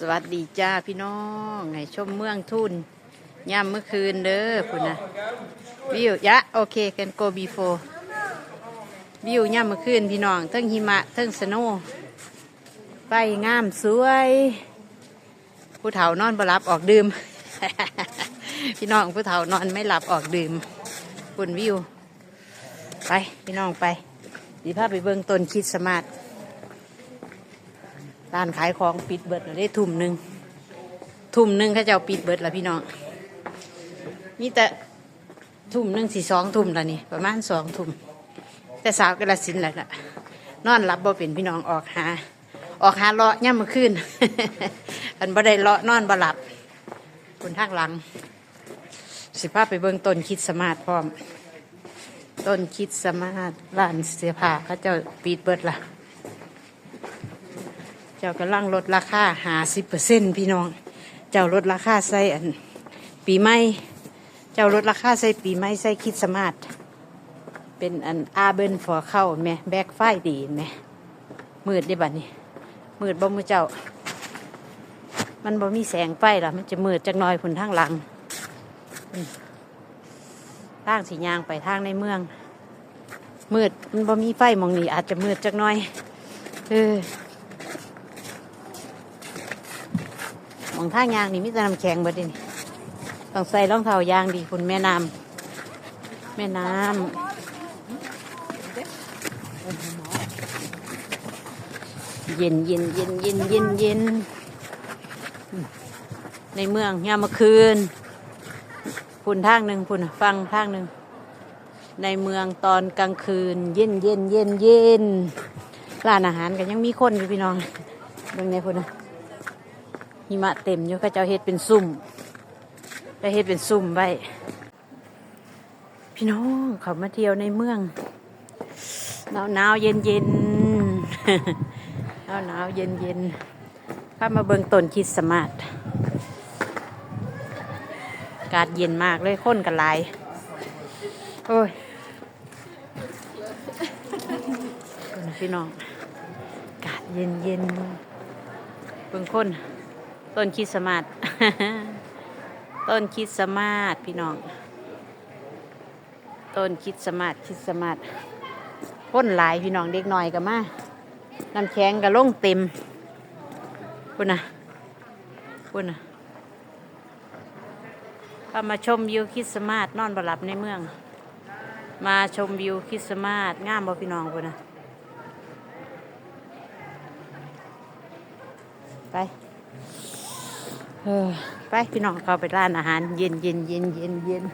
สวัสดีจ้าพี่น้องไงชมเมืองทุนย่ำเมื่อคืนเด้อคุณนะวิวยะโอเคกันโกบีโฟวิวย่ำเมื่อคืนพี่น้องเทั้งหิมะเทั้งสโนว์ไปงามสวย ผู้เฒ่านอนบ่หลับออกดื่ม พี่น้องผู้เฒ่านอนไม่หลับออกดื่มคุณวิว ไปพี่น้องไปดีภาพไปเบิ่งต้นคิดสมาร์ท ร้านขายของปิดเบิดแล้วได้ทุ่มหนึ่งทุ่มหนึ่งเขาเจ้าปิดเบิดล้วพี่น้องมีแต่ทุ่มหนึ่งสี่สองทุ่มล้วนี่ประมาณสองทุ่มแต่สาวกระสินแหละล่ะนอนรับบ่เป็นพี่น้องออกหา ออกหาเลาะย่ำมื่อคืนอันบ่ได้เลาะนอนบ่หลับคุณทางหลัง สิพาไปเบิ่งต้นคิดสมาร์ทพร้อม ต้นคิดสมาร์ทร้านเสื้อผ้าเขาเจ้าปิดเบิดละ เจ้ากำลังลดราคาหาสิบเปอร์เซ็นพี่น้อง เจ้าลดราคาใส่อัน ปีใหม่ เจ้าลดราคาใส่ปีใหม่ใส่คิดสมาร์ทเป็นอันอาเบินฟอเข้าแม่แบกไฟดีแม่มืดได้บัดนี้ มืดบ่มือเจ้า มันบ่มีแสงไฟหรอมันจะมืดจักหน่อยผนทางหลังทางสียางไปทางในเมือง มืดมันบ่มีไฟมองนี้อาจจะมืดจักหน่อย เออ องท่ายางนี่มิตรน้ำแข็งเบิดนี่ต้องใส่รองเท้ายางดีคุณแม่น้ำแม่น้ำเย็นเย็นเย็นเย็นเย็นเย็นในเมืองยามเมื่อคืนพุ่นทางหนึ่งพุ่นฟังทางหนึ่งในเมืองตอนกลางคืน เย็นเย็นเย็นเย็นร้านอาหารก็ยังมีคนอยู่พี่น้องเบิ่งในพุ่นนะ หิมะเต็มอยู่เขาเจ้าเฮ็ดเป็นซุ่มจะเฮ็ดเป็นซุ่มไว้ พี่น้องเขามาเที่ยวในเมืองหนาวหนาวเย็นเย็นหนาวหนาวเย็นเย็นพามาเบิงต้นคริดสต์มาร์ทอากาศเย็นมากเลยคนกันลายโอ้ยพี่น้องอากาศเย็นเย็นเบิ่งคน ต้นคิดสมาร์ทต้นคิดสมาร์ทพี่น้อง ต้นคิดสมาร์ทคริดสมาร์ทพ่นหลายพี่น้องเด็กหน่อยก็มาน้ำแข็งก็ลงเต็มพุ่นนะพุ่นนะพามาชมวิวคริดสต์มาร์ทนอนบหลับในเมือง มาชมวิวคริดสต์มาร์ทงามบ่พี่น้องพุ่นนะไป ไปพี่น้องเขาไปร้านอาหาร เย็นเย็นเย็นเย็นเย็น